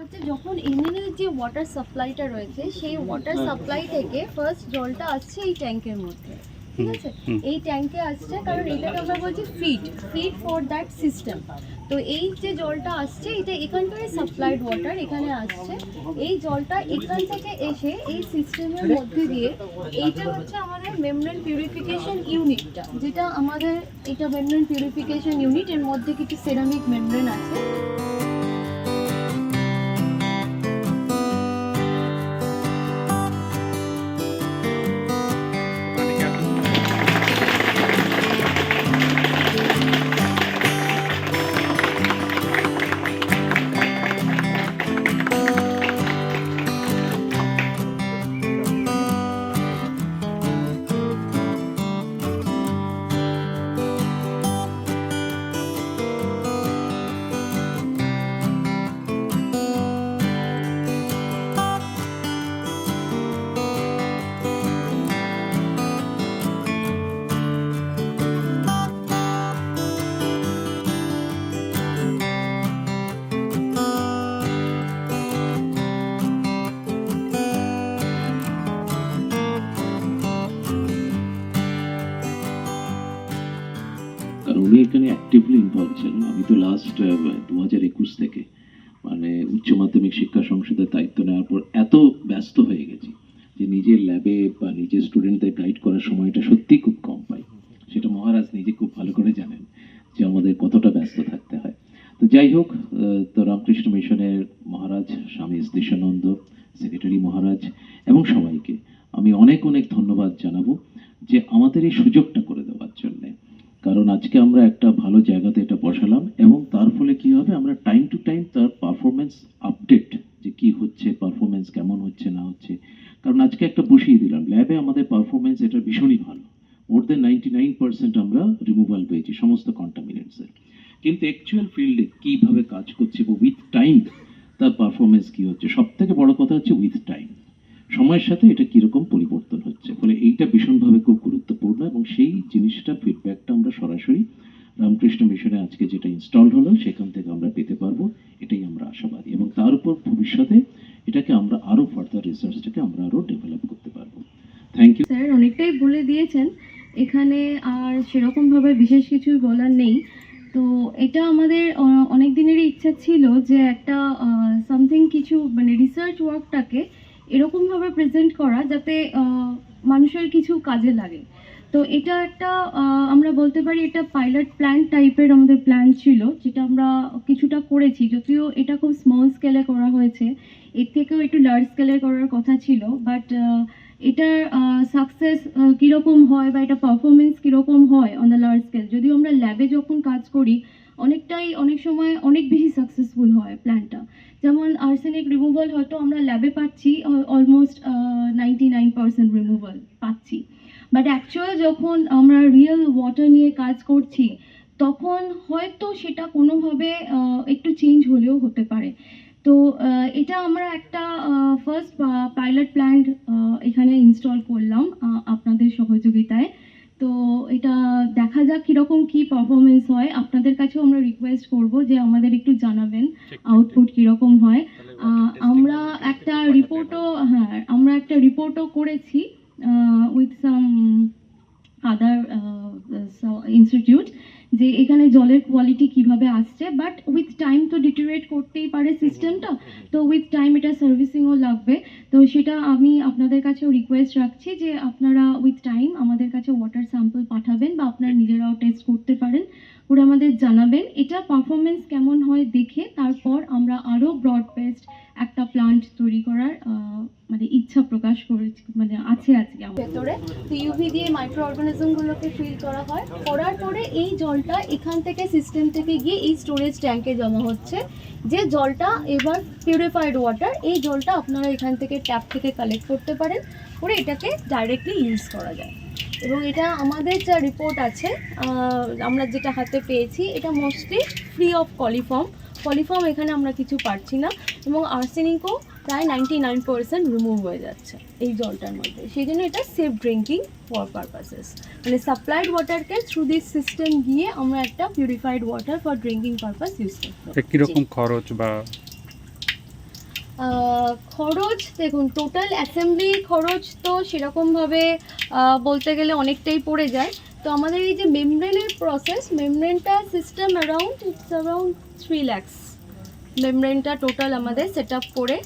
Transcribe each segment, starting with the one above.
হচ্ছে যখন এমএনএল যে ওয়াটার সাপ্লাইটা রয়েছে সেই ওয়াটার সাপ্লাই থেকে ফার্স্ট জলটা আসছে এই ট্যাঙ্কের মধ্যে ঠিক আছে? এই ট্যাঙ্কে আসছে কারণ এটাকে আমরা বলছি feed feed for that system তো এই যে জলটা আসছে এটা এখানকার সাপ্লাইড ওয়াটার এখানে আসছে। এই জলটা এখান থেকে এসে এই সিস্টেমের মধ্যে দিয়ে এইটা হচ্ছে আমাদের মেমব্রেন পিউরিফিকেশন ইউনিটটা যেটা আমাদের এটা মেমব্রেন পিউরিফিকেশন ইউনিট এর মধ্যে কিছু সেরামিক মেমব্রেন আছে। উনি এখানে অ্যাক্টিভলি ইনভলভ ছিলেন। আমি তো লাস্ট দু হাজার একুশ থেকে মানে উচ্চ মাধ্যমিক শিক্ষা সংসদের দায়িত্ব নেওয়ার পর এত ব্যস্ত হয়ে গেছি যে নিজের ল্যাবে বা নিজের স্টুডেন্টদের গাইড করার সময়টা সত্যিই খুব কম পাই। সেটা মহারাজ নিজে খুব ভালো করে জানেন যে আমাদের কতটা ব্যস্ত থাকতে হয়। তো যাই হোক তো রামকৃষ্ণ মিশনের মহারাজ, স্বামী স্থিশানন্দ সেক্রেটারি মহারাজ এবং সবাইকে আমি অনেক অনেক ধন্যবাদ জানাব যে আমাদের এই সুযোগটা করে দেওয়ার জন্যে। কারণ আজকে আমরা একটা ভালো জায়গাতে এটা বসালাম এবং তার ফলে কি হবে? আমরা টাইম টু টাইম তার পারফরমেন্স আপডেট যে কি হচ্ছে পারফরমেন্স কেমন হচ্ছে, না হচ্ছে। কারণ আজকে একটা বসিয়ে দিলাম ল্যাবে আমাদের পারফরমেন্স এটা ভীষণই ভালো। More than ninety nine percent আমরা রিমুভাল পেয়েছি, সমস্ত কন্টামিনেন্টসের কিন্তু অ্যাকচুয়াল ফিল্ডে কীভাবে কাজ করছে বা উইথ টাইম তার পারফরমেন্স কি হচ্ছে? সব থেকে বড় কথা হচ্ছে উইথ টাইম সময়ের সাথে এটা কীরকম পরিবর্তন হচ্ছে? ফলে এইটা ভীষণভাবে খুব গুরুত্বপূর্ণ এবং সেই জিনিসটা ফিডব্যাকটা আমরা সরাসরি রামকৃষ্ণ মিশনে আজকে যেটা ইনস্টল হলো, সেখান থেকে আমরা পেতে পারব। এটাই আমরা আশাবাদী এবং তার উপর ভবিষ্যতে এটাকে আমরা আরও ফার্দার রিসার্চটাকে আমরা আরও ডেভেলপ করতে পারব। থ্যাংক ইউ স্যার অনেকটাই বলে দিয়েছেন। এখানে আর সেরকমভাবে বিশেষ কিছু বলার নেই। তো এটা আমাদের অনেক দিনেরই ইচ্ছা ছিল যে একটা সামথিং কিছু মানে রিসার্চ ওয়ার্কটাকে এরকমভাবে প্রেজেন্ট করা যাতে মানুষের কিছু কাজে লাগে। তো এটা একটা আমরা বলতে পারি এটা পাইলট প্ল্যান টাইপের আমাদের প্ল্যান ছিল, যেটা আমরা কিছুটা করেছি। যদিও এটা খুব স্মল স্কেলে করা হয়েছে, এর থেকেও একটু লার্জ স্কেলে করার কথা ছিল বাট এটার সাকসেস কীরকম হয় বা এটা পারফরমেন্স কীরকম হয় অন দ্য লার্জ স্কেল যদিও আমরা ল্যাবে যখন কাজ করি অনেকটাই অনেক সময় অনেক বেশি সাকসেসফুল হয় প্ল্যানটা যেমন আর্সেনিক রিমুভাল হয়তো আমরা ল্যাবে পাচ্ছি almost ninety nine percent removal পাচ্ছি। বাট অ্যাকচুয়াল যখন আমরা রিয়েল ওয়াটার নিয়ে কাজ করছি, তখন হয়তো সেটা কোনোভাবে একটু চেঞ্জ হলেও হতে পারে। তো এটা আমরা একটা ফার্স্ট পাইলট প্ল্যান্ট এখানে ইনস্টল করলাম আপনাদের সহযোগিতায় তো এটা দেখা যাক কীরকম কী পারফরমেন্স হয় আপনাদের কাছেও আমরা রিকোয়েস্ট করব যে আমাদের একটু জানাবেন আউটপুট কীরকম হয়। আহ, আমরা একটা রিপোর্টও হ্যাঁ আমরা একটা রিপোর্টও করেছি উইথ সাম আদার ইনস্টিটিউট যে এখানে জলের কোয়ালিটি কীভাবে আসছে বাট উইথ টাইম তো ডিটেরিয়েট করতেই পারে সিস্টেমটা তো উইথ টাইম এটা সার্ভিসিংও লাগবে। তো সেটা আমি আপনাদের কাছেও রিকোয়েস্ট রাখছি যে আপনারা উইথ টাইম আমাদের কাছে ওয়াটার স্যাম্পল পাঠাবেন বা আপনারা নিজেরাও টেস্ট করতে পারেন। ওরা আমাদের জানাবেন এটা পারফরমেন্স কেমন হয় দেখে তারপর আমরা আরও ব্রড বেসড একটা প্লান্ট তৈরি করার মানে ইচ্ছা প্রকাশ করেছি মানে আছে আজকে ভেতরে তো ইউভি দিয়ে মাইক্রো অর্গানিজমগুলোকে ফিল করা হয়। করার পরে এই জলটা এখান থেকে সিস্টেম থেকে গিয়ে এই স্টোরেজ ট্যাঙ্কে জমা হচ্ছে। যে জলটা এবার পিউরিফাইড ওয়াটার এই জলটা আপনারা এখান থেকে ট্যাপ থেকে কালেক্ট করতে পারেন। করে এটাকে ডাইরেক্টলি ইউজ করা যায়। এবং এটা আমাদের যা রিপোর্ট আছে আমরা যেটা হাতে পেয়েছি, এটা mostly free of coliform coliform এখানে আমরা কিছু পাচ্ছি না। এবং আর্সেনিকও প্রায় নাইনটি নাইন পার্সেন্ট রিমুভ হয়ে যাচ্ছে এই জলটার মধ্যে। সেই জন্য এটা সেফ ড্রিঙ্কিং ফর পারপাসেস মানে সাপ্লাইড ওয়াটারকে থ্রু দিস সিস্টেম গিয়ে আমরা একটা purified water for drinking purpose use করতে কীরকম খরচ বা খরচ দেখুন টোটাল অ্যাসেম্বলি খরচ তো সেরকমভাবে বলতে গেলে অনেকটাই পড়ে যায়। তো আমাদের এই যে মেমব্রেনের process মেমব্রেনটা system around it's around three lakhs মেমব্রেনটা total আমাদের সেট করে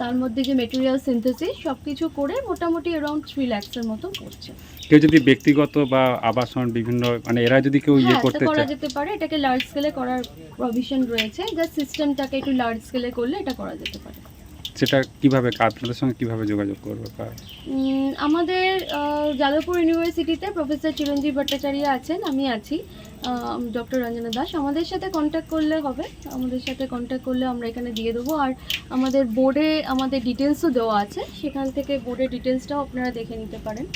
তার মধ্যে যে মেটেরিয়াল সিনথেসিস সব কিছু করে মোটামুটি অ্যারাউন্ড থ্রি ল্যাক্সের মতো করছে। কেউ যদি ব্যক্তিগত বা আবাসন বিভিন্ন মানে এরা যদি কেউ ইয়ে হ্যাঁ করতে চায় করা যেতে পারে এটাকে লার্জ স্কেলে করার প্রভিশন রয়েছে যা সিস্টেমটাকে একটু লার্জ স্কেলে করলে এটা করা যেতে পারে। সেটা কীভাবে আপনাদের সঙ্গে কীভাবে যোগাযোগ করবে আমাদের যাদবপুর ইউনিভার্সিটিতে প্রফেসর চিরঞ্জীব ভট্টাচার্য আছেন, আমি আছি। ডক্টর রঞ্জনা দাস। আমাদের সাথে কন্ট্যাক্ট করলে হবে। আমাদের সাথে কন্ট্যাক্ট করলে আমরা এখানে দিয়ে দেবো। আর আমাদের বোর্ডে আমাদের ডিটেলসও দেওয়া আছে। সেখান থেকে বোর্ডের ডিটেলসটাও আপনারা দেখে নিতে পারেন।